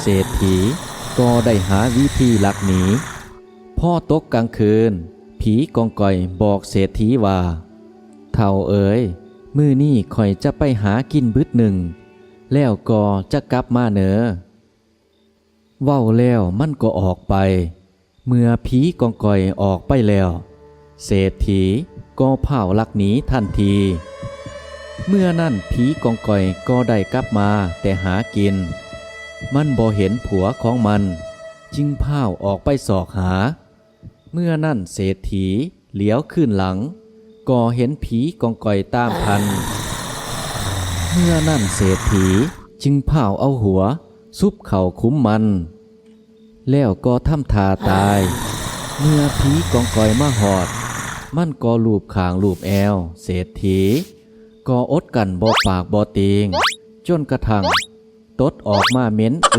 เศรษฐีก็ได้หาวิธีหลักหนีพ่อตกกลางคืน ผีกองก่อยบอกเศรษฐีว่า เท่าเอ๋ยมือนี่ข่อยจะไปหากินบึดหนึ่ง แล้วก็จะกลับมาเนอเว้าแล้วมันก็ออกไป เมื่อผีกองก่อยออกไปแล้ว เศรษฐีก็เผาลักหนีทันที เมื่อนั่นผีกองก่อยก็ได้กลับมาแต่หากิน มันบ่เห็นผัวของมันจึงพาออกไปสอกหา เมื่อนั่นเศรษฐีเหลียวขึ้นหลังก็เห็นผีกองก่อยตามทัน เมื่อนั่นเศรษฐีจึงเผาเอาหัว ซุบเข่าคุ้มมัน แล้วก็ทำทาตาย เมื่อผีกองก่อยมาหอด มันก็ลูบขางลูบแอว เศรษฐีก็อดกันบ่ปากบ่ตีงจนกระทั่ง ตดออกมาเหม็น